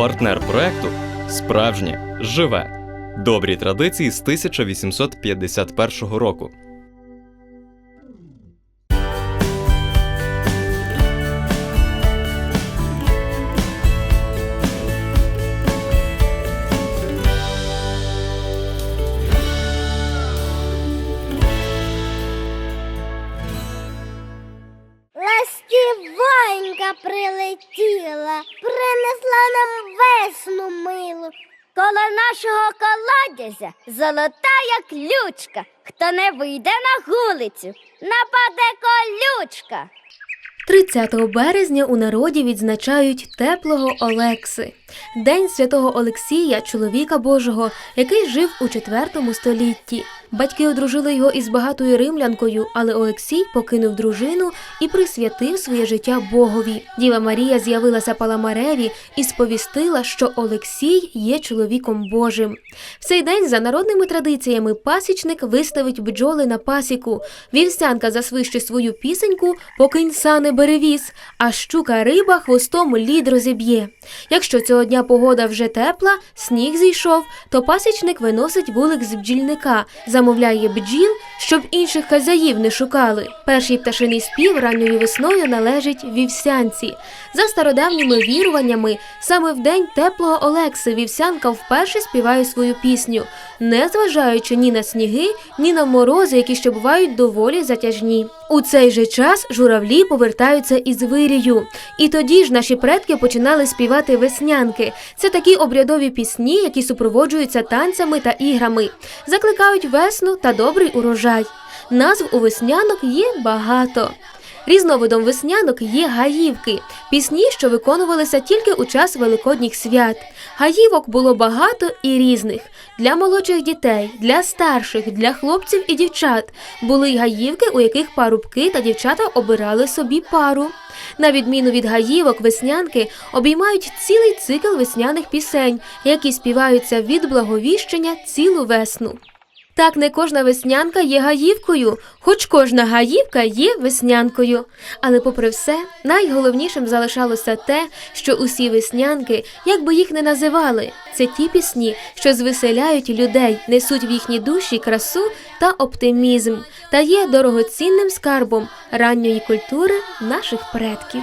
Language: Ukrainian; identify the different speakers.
Speaker 1: Партнер проекту справжнє живе. Добрі традиції з 1851 року.
Speaker 2: Ластівонька прилетіла, принесла нам весну милу. Коло нашого колодязя золотая ключка. Хто не вийде на вулицю, нападе колючка.
Speaker 3: 30 березня у народі відзначають теплого Олекси, День святого Олексія, чоловіка Божого, який жив у IV столітті. Батьки одружили його із багатою римлянкою, але Олексій покинув дружину і присвятив своє життя Богові. Діва Марія з'явилася Паламареві і сповістила, що Олексій є чоловіком Божим. В цей день, за народними традиціями, пасічник виставить бджоли на пасіку, вівсянка засвище свою пісеньку, покинь сани беревіз, а щука риба хвостом лід розіб'є. Якщо цього дня погода вже тепла, сніг зійшов, то пасічник виносить вулик з бджільника, замовляє бджіл, щоб інших хазяїв не шукали. Перший пташиний спів ранньою весною належить вівсянці. За стародавніми віруваннями, саме в день теплого Олекси вівсянка вперше співає свою пісню, не зважаючи ні на сніги, ні на морози, які ще бувають доволі затяжні. У цей же час журавлі повертаються із вирію. І тоді ж наші предки починали співати веснянки. Це такі обрядові пісні, які супроводжуються танцями та іграми, закликають весну та добрий урожай. Назв у веснянок є багато. Різновидом веснянок є гаївки, пісні, що виконувалися тільки у час великодніх свят. Гаївок було багато і різних для молодших дітей, для старших, для хлопців і дівчат. Були й гаївки, у яких парубки та дівчата обирали собі пару. На відміну від гаївок, веснянки обіймають цілий цикл весняних пісень, які співаються від благовіщення цілу весну. Так, не кожна веснянка є гаївкою, хоч кожна гаївка є веснянкою. Але, попри все, найголовнішим залишалося те, що усі веснянки, як би їх не називали, це ті пісні, що звеселяють людей, несуть в їхні душі красу та оптимізм, та є дорогоцінним скарбом ранньої культури наших предків.